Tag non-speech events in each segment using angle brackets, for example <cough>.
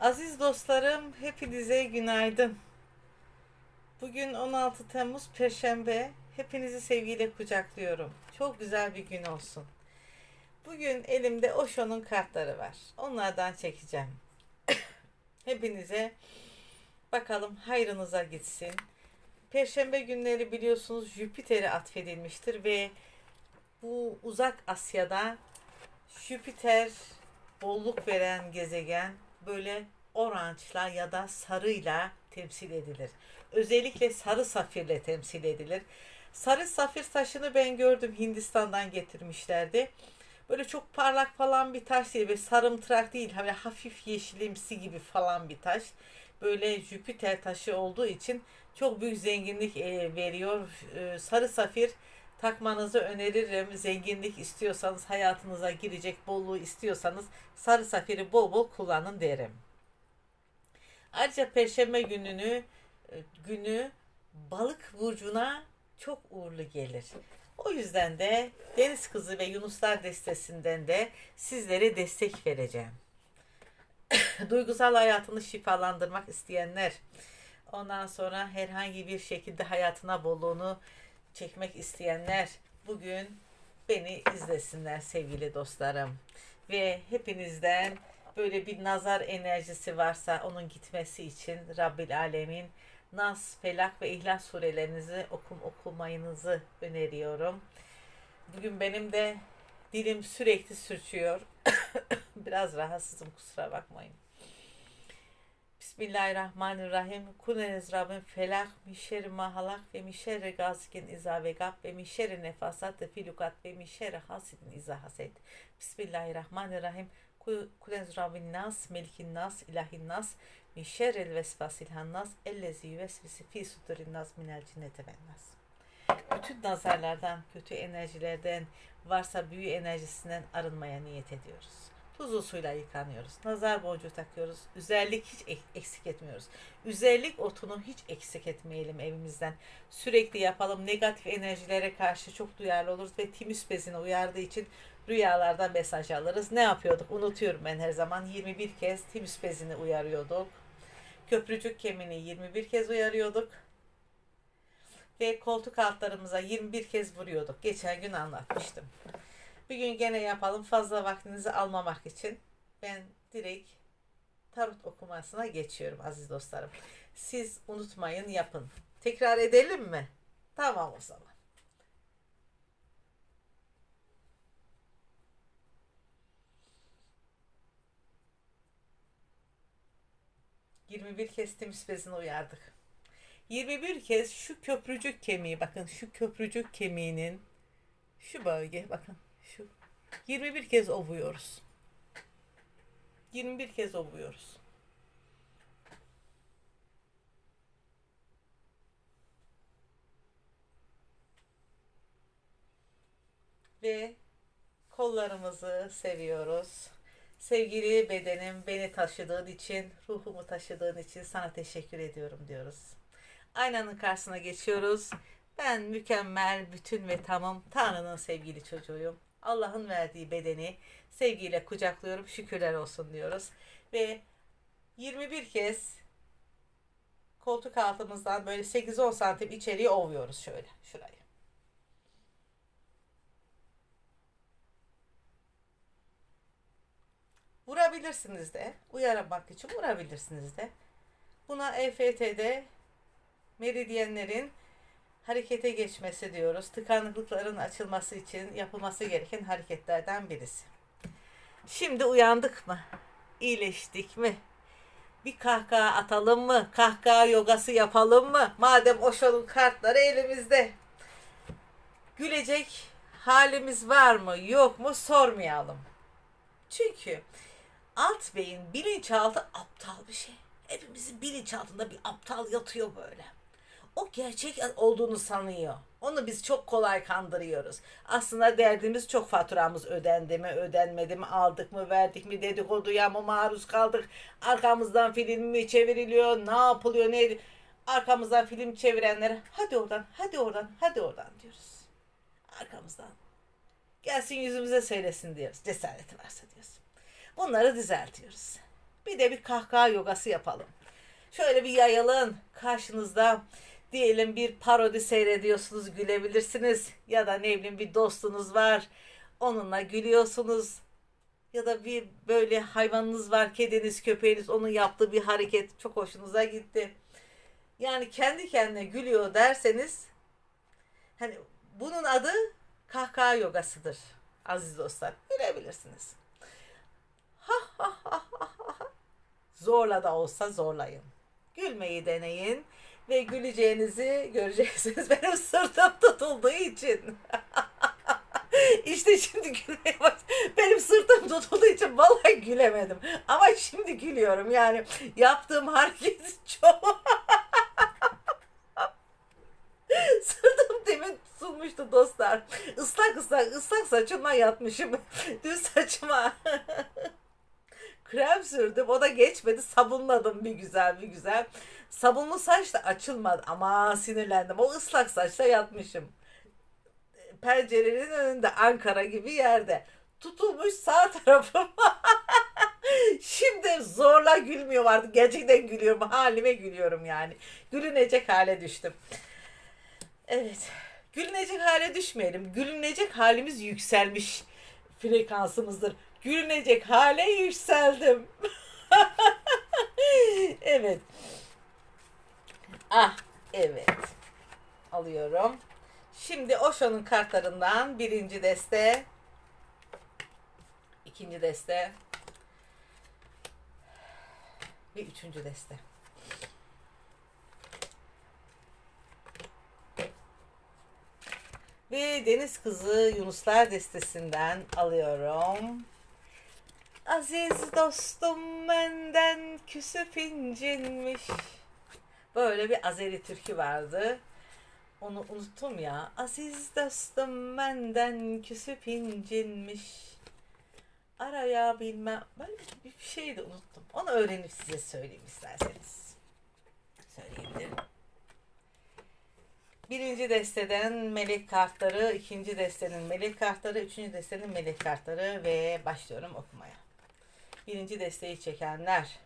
Aziz dostlarım, hepinize günaydın. Bugün 16 Temmuz Perşembe. Hepinizi sevgiyle kucaklıyorum. Çok güzel bir gün olsun. Bugün elimde Osho'nun kartları var. Onlardan çekeceğim. <coughs> Hepinize bakalım hayrınıza gitsin. Perşembe günleri biliyorsunuz Jüpiter'e atfedilmiştir ve bu uzak Asya'da Jüpiter bolluk veren gezegen böyle oranjla ya da sarıyla temsil edilir. Özellikle sarı safirle temsil edilir. Sarı safir taşını ben gördüm Hindistan'dan getirmişlerdi. Böyle çok parlak falan bir taş değil, böyle sarımtırak değil, böyle hafif yeşilimsi gibi falan bir taş. Böyle Jüpiter taşı olduğu için çok büyük zenginlik e, veriyor. E, sarı safir takmanızı öneririm. Zenginlik istiyorsanız, hayatınıza girecek bolluğu istiyorsanız sarı safiri bol bol kullanın derim. Ayrıca perşembe gününü e, günü balık burcuna çok uğurlu gelir. O yüzden de Deniz Kızı ve Yunuslar destesinden de sizlere destek vereceğim. <coughs> Duygusal hayatını şifalandırmak isteyenler, ondan sonra herhangi bir şekilde hayatına bolluğunu çekmek isteyenler bugün beni izlesinler sevgili dostlarım. Ve hepinizden böyle bir nazar enerjisi varsa onun gitmesi için Rabbil Alemin Nas, Felak ve İhlas surelerinizi okum okumayınızı öneriyorum. Bugün benim de dilim sürekli sürçüyor. <coughs> Biraz rahatsızım kusura bakmayın. Bismillahirrahmanirrahim. Kuleniz Rabbim felak mişeri mahalak ve mişeri gazikin iza ve gab ve mişeri nefasat ve filukat ve mişeri hasidin iza haset. Bismillahirrahmanirrahim. Kuleniz Rabbin nas, melikin nas, ilahin nas, mişerel vesvasil hannas, ellezi yüvesvisi fi sudurin nas minel cinnete nas. Bütün nazarlardan, kötü enerjilerden, varsa büyü enerjisinden arınmaya niyet ediyoruz. Tuzlu suyla yıkanıyoruz. Nazar boncuğu takıyoruz. Üzerlik hiç eksik etmiyoruz. Üzerlik otunu hiç eksik etmeyelim evimizden. Sürekli yapalım. Negatif enerjilere karşı çok duyarlı oluruz ve timüs bezini uyardığı için rüyalarda mesaj alırız. Ne yapıyorduk? Unutuyorum ben her zaman. 21 kez timüs bezini uyarıyorduk. Köprücük kemiğini 21 kez uyarıyorduk. Ve koltuk altlarımıza 21 kez vuruyorduk. Geçen gün anlatmıştım. Bugün gene yapalım fazla vaktinizi almamak için. Ben direkt tarot okumasına geçiyorum aziz dostlarım. Siz unutmayın yapın. Tekrar edelim mi? Tamam o zaman. Yirmi bir kez temiz bezini uyardık. 21 kez şu köprücük kemiği bakın şu köprücük kemiğinin şu bölge bakın 21 kez ovuyoruz. 21 kez ovuyoruz. Ve kollarımızı seviyoruz. Sevgili bedenim beni taşıdığın için, ruhumu taşıdığın için sana teşekkür ediyorum diyoruz. Aynanın karşısına geçiyoruz. Ben mükemmel, bütün ve tamam Tanrı'nın sevgili çocuğuyum. Allah'ın verdiği bedeni sevgiyle kucaklıyorum. Şükürler olsun diyoruz. Ve 21 kez koltuk altımızdan böyle 8-10 santim içeriye ovuyoruz şöyle şurayı. Vurabilirsiniz de. Uyarmak için vurabilirsiniz de. Buna EFT'de meridyenlerin harekete geçmesi diyoruz. Tıkanıklıkların açılması için yapılması gereken hareketlerden birisi. Şimdi uyandık mı? İyileştik mi? Bir kahkaha atalım mı? Kahkaha yogası yapalım mı? Madem Osho'nun kartları elimizde. Gülecek halimiz var mı yok mu sormayalım. Çünkü alt beyin bilinçaltı aptal bir şey. Hepimizin bilinçaltında bir aptal yatıyor böyle o gerçek olduğunu sanıyor. Onu biz çok kolay kandırıyoruz. Aslında derdimiz çok faturamız ödendi mi, ödenmedi mi, aldık mı, verdik mi, dedikoduya mı maruz kaldık, arkamızdan film mi çevriliyor, ne yapılıyor, ne arkamızdan film çevirenlere hadi oradan, hadi oradan, hadi oradan diyoruz. Arkamızdan. Gelsin yüzümüze söylesin diyoruz. Cesareti varsa diyoruz. Bunları düzeltiyoruz. Bir de bir kahkaha yogası yapalım. Şöyle bir yayılın karşınızda diyelim bir parodi seyrediyorsunuz gülebilirsiniz ya da ne bileyim bir dostunuz var onunla gülüyorsunuz ya da bir böyle hayvanınız var kediniz köpeğiniz onun yaptığı bir hareket çok hoşunuza gitti. Yani kendi kendine gülüyor derseniz hani bunun adı kahkaha yogasıdır aziz dostlar. Gülebilirsiniz. Ha ha ha ha ha. Zorla da olsa zorlayın. Gülmeyi deneyin ve güleceğinizi göreceksiniz. <laughs> Benim sırtım tutulduğu için. <laughs> işte şimdi gülmeye baş. Benim sırtım tutulduğu için vallahi gülemedim. Ama şimdi gülüyorum. Yani yaptığım hareket <laughs> çok Sırtım demin tutulmuştu dostlar. Islak ıslak ıslak saçıma yatmışım. Düz saçıma. Krem sürdüm. O da geçmedi. Sabunladım bir güzel bir güzel. Sabunlu saç da açılmadı. Ama sinirlendim. O ıslak saçla yatmışım. Pencerenin önünde Ankara gibi yerde. Tutulmuş sağ <laughs> tarafım. Şimdi zorla gülmüyor artık. Gerçekten gülüyorum. Halime gülüyorum yani. Gülünecek hale düştüm. Evet. Gülünecek hale düşmeyelim. Gülünecek halimiz yükselmiş frekansımızdır. Gülünecek hale yükseldim. <laughs> evet. Ah, evet. Alıyorum. Şimdi Osho'nun kartlarından birinci deste, ikinci deste ve üçüncü deste. Ve Deniz Kızı Yunuslar destesinden alıyorum. Aziz dostum benden küsüp incinmiş. Böyle bir Azeri türkü vardı. Onu unuttum ya. Aziz dostum benden küsüp incinmiş. Araya bilmem. Böyle bir şey de unuttum. Onu öğrenip size söyleyeyim isterseniz. Söyleyebilirim. Birinci desteden melek kartları, ikinci destenin melek kartları, üçüncü destenin melek kartları ve başlıyorum okumaya. Birinci desteği çekenler.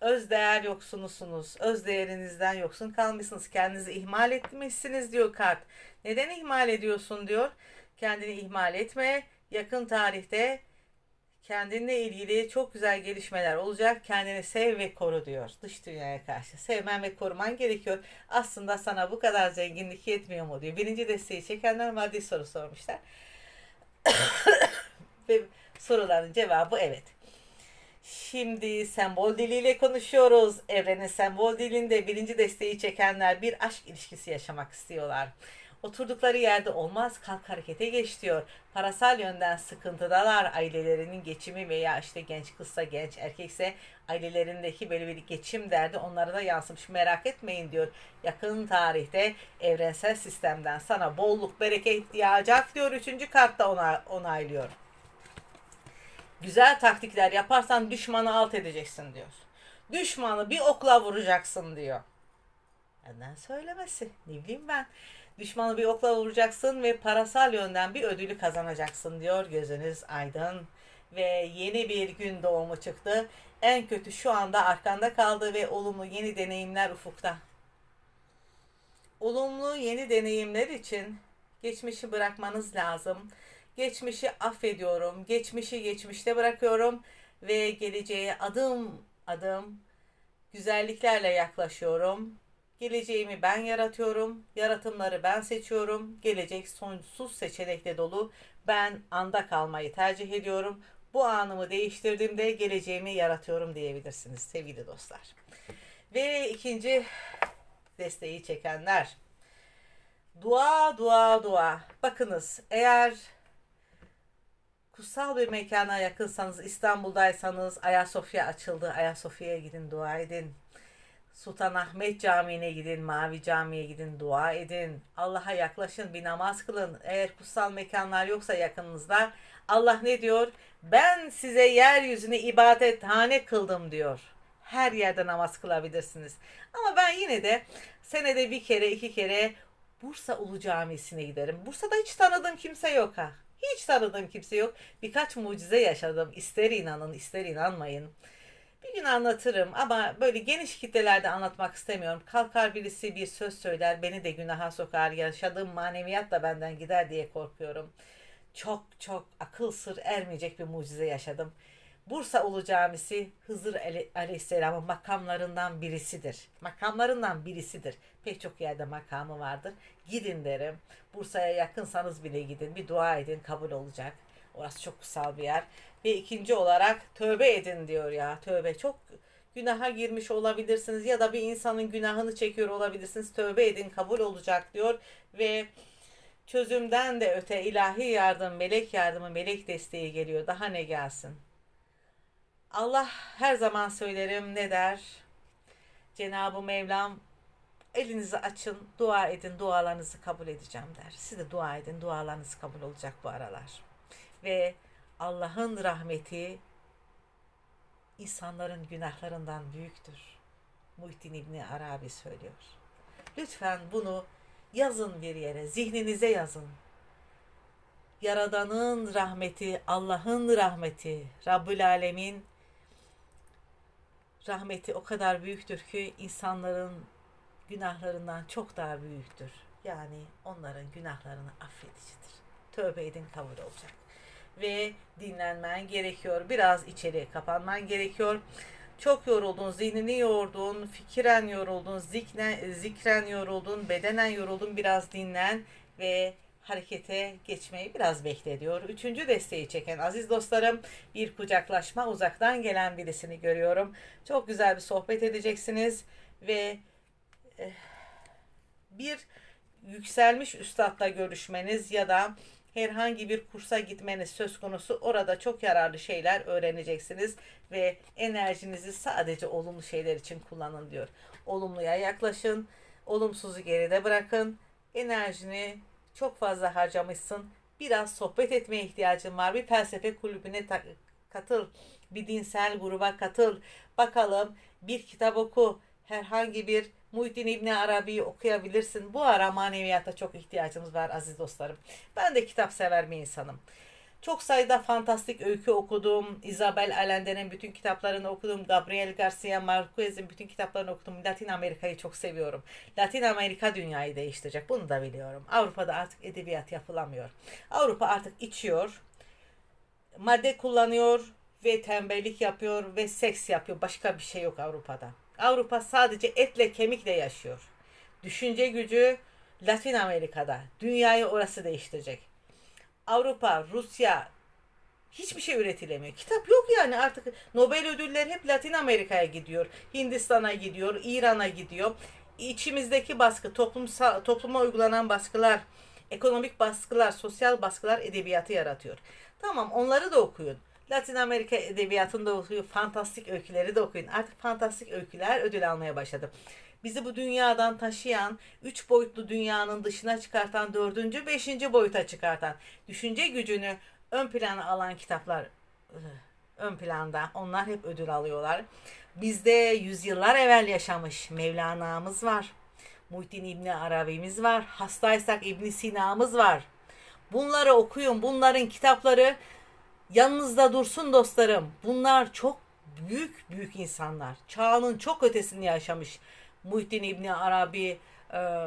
Öz değer yoksunusunuz. Öz değerinizden yoksun kalmışsınız. Kendinizi ihmal etmişsiniz diyor kart. Neden ihmal ediyorsun diyor. Kendini ihmal etme. Yakın tarihte kendinle ilgili çok güzel gelişmeler olacak. Kendini sev ve koru diyor. Dış dünyaya karşı sevmen ve koruman gerekiyor. Aslında sana bu kadar zenginlik yetmiyor mu diyor. Birinci desteği çekenler maddi soru sormuşlar. <coughs> ve soruların cevabı evet. Şimdi sembol diliyle konuşuyoruz. Evrenin sembol dilinde birinci desteği çekenler bir aşk ilişkisi yaşamak istiyorlar. Oturdukları yerde olmaz kalk harekete geç diyor. Parasal yönden sıkıntıdalar ailelerinin geçimi veya işte genç kızsa genç erkekse ailelerindeki böyle bir geçim derdi onlara da yansımış merak etmeyin diyor. Yakın tarihte evrensel sistemden sana bolluk bereket yağacak diyor. Üçüncü kartta ona onaylıyor. Güzel taktikler yaparsan düşmanı alt edeceksin diyor. Düşmanı bir okla vuracaksın diyor. Benden söylemesi. Ne bileyim ben. Düşmanı bir okla vuracaksın ve parasal yönden bir ödülü kazanacaksın diyor. Gözünüz aydın. Ve yeni bir gün doğumu çıktı. En kötü şu anda arkanda kaldı ve olumlu yeni deneyimler ufukta. Olumlu yeni deneyimler için geçmişi bırakmanız lazım. Geçmişi affediyorum. Geçmişi geçmişte bırakıyorum ve geleceğe adım adım güzelliklerle yaklaşıyorum. Geleceğimi ben yaratıyorum. Yaratımları ben seçiyorum. Gelecek sonsuz seçenekle dolu. Ben anda kalmayı tercih ediyorum. Bu anımı değiştirdiğimde geleceğimi yaratıyorum diyebilirsiniz sevgili dostlar. Ve ikinci desteği çekenler. Dua, dua, dua. Bakınız eğer kutsal bir mekana yakınsanız, İstanbul'daysanız Ayasofya açıldı. Ayasofya'ya gidin, dua edin. Sultanahmet Camii'ne gidin, Mavi Camii'ye gidin, dua edin. Allah'a yaklaşın, bir namaz kılın. Eğer kutsal mekanlar yoksa yakınınızda Allah ne diyor? Ben size yeryüzüne ibadethane kıldım diyor. Her yerde namaz kılabilirsiniz. Ama ben yine de senede bir kere, iki kere Bursa Ulu Camisi'ne giderim. Bursa'da hiç tanıdığım kimse yok ha. Hiç tanıdığım kimse yok. Birkaç mucize yaşadım. İster inanın, ister inanmayın. Bir gün anlatırım ama böyle geniş kitlelerde anlatmak istemiyorum. Kalkar birisi bir söz söyler, beni de günaha sokar, yaşadığım maneviyat da benden gider diye korkuyorum. Çok çok akıl sır ermeyecek bir mucize yaşadım. Bursa Ulu Camisi Hızır Ale- Aleyhisselam'ın makamlarından birisidir. Makamlarından birisidir. Pek çok yerde makamı vardır. Gidin derim. Bursa'ya yakınsanız bile gidin. Bir dua edin kabul olacak. Orası çok kutsal bir yer. Ve ikinci olarak tövbe edin diyor ya. Tövbe çok günaha girmiş olabilirsiniz ya da bir insanın günahını çekiyor olabilirsiniz. Tövbe edin kabul olacak diyor ve çözümden de öte ilahi yardım, melek yardımı, melek desteği geliyor. Daha ne gelsin? Allah her zaman söylerim ne der? Cenab-ı Mevlam elinizi açın, dua edin, dualarınızı kabul edeceğim der. Siz de dua edin, dualarınız kabul olacak bu aralar. Ve Allah'ın rahmeti insanların günahlarından büyüktür. Muhittin İbni Arabi söylüyor. Lütfen bunu yazın bir yere, zihninize yazın. Yaradan'ın rahmeti, Allah'ın rahmeti, Rabbül Alemin rahmeti o kadar büyüktür ki insanların günahlarından çok daha büyüktür. Yani onların günahlarını affedicidir. Tövbe edin kabul olacak. Ve dinlenmen gerekiyor. Biraz içeri kapanman gerekiyor. Çok yoruldun, zihnini yordun, fikiren yoruldun, zikren, zikren yoruldun, bedenen yoruldun. Biraz dinlen ve harekete geçmeyi biraz bekle diyor. Üçüncü desteği çeken aziz dostlarım bir kucaklaşma uzaktan gelen birisini görüyorum. Çok güzel bir sohbet edeceksiniz ve eh, bir yükselmiş üstadla görüşmeniz ya da herhangi bir kursa gitmeniz söz konusu. Orada çok yararlı şeyler öğreneceksiniz ve enerjinizi sadece olumlu şeyler için kullanın diyor. Olumluya yaklaşın, olumsuzu geride bırakın. Enerjini çok fazla harcamışsın. Biraz sohbet etmeye ihtiyacın var. Bir felsefe kulübüne katıl. Bir dinsel gruba katıl. Bakalım bir kitap oku. Herhangi bir Muhittin İbni Arabi'yi okuyabilirsin. Bu ara maneviyata çok ihtiyacımız var aziz dostlarım. Ben de kitap sever bir insanım. Çok sayıda fantastik öykü okudum. Isabel Allende'nin bütün kitaplarını okudum. Gabriel Garcia Marquez'in bütün kitaplarını okudum. Latin Amerika'yı çok seviyorum. Latin Amerika dünyayı değiştirecek. Bunu da biliyorum. Avrupa'da artık edebiyat yapılamıyor. Avrupa artık içiyor. Madde kullanıyor ve tembellik yapıyor ve seks yapıyor. Başka bir şey yok Avrupa'da. Avrupa sadece etle kemikle yaşıyor. Düşünce gücü Latin Amerika'da. Dünyayı orası değiştirecek. Avrupa, Rusya hiçbir şey üretilemiyor. Kitap yok yani artık Nobel ödülleri hep Latin Amerika'ya gidiyor. Hindistan'a gidiyor, İran'a gidiyor. İçimizdeki baskı, toplumsal, topluma uygulanan baskılar, ekonomik baskılar, sosyal baskılar edebiyatı yaratıyor. Tamam onları da okuyun. Latin Amerika edebiyatını da okuyun, fantastik öyküleri de okuyun. Artık fantastik öyküler ödül almaya başladı. Bizi bu dünyadan taşıyan, üç boyutlu dünyanın dışına çıkartan, dördüncü, beşinci boyuta çıkartan, düşünce gücünü ön plana alan kitaplar ön planda. Onlar hep ödül alıyorlar. Bizde yüzyıllar evvel yaşamış Mevlana'mız var. Muhittin İbni Arabi'miz var. Hastaysak İbn Sina'mız var. Bunları okuyun. Bunların kitapları yanınızda dursun dostlarım. Bunlar çok büyük büyük insanlar. Çağının çok ötesini yaşamış. Muhittin İbni Arabi e,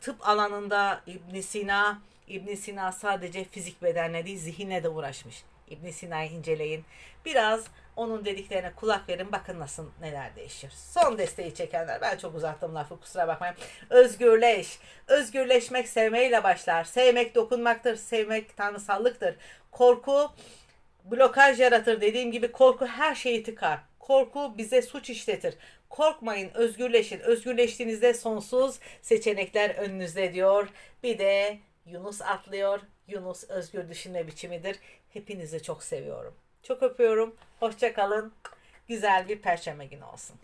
tıp alanında İbn Sina İbn Sina sadece fizik bedenle değil zihinle de uğraşmış. İbn Sina'yı inceleyin. Biraz onun dediklerine kulak verin. Bakın nasıl neler değişir. Son desteği çekenler. Ben çok uzattım lafı kusura bakmayın. Özgürleş. Özgürleşmek sevmeyle başlar. Sevmek dokunmaktır. Sevmek tanrısallıktır. Korku blokaj yaratır. Dediğim gibi korku her şeyi tıkar. Korku bize suç işletir. Korkmayın, özgürleşin. Özgürleştiğinizde sonsuz seçenekler önünüzde diyor. Bir de Yunus atlıyor. Yunus özgür düşünme biçimidir. Hepinizi çok seviyorum. Çok öpüyorum. Hoşça kalın. Güzel bir perşembe günü olsun.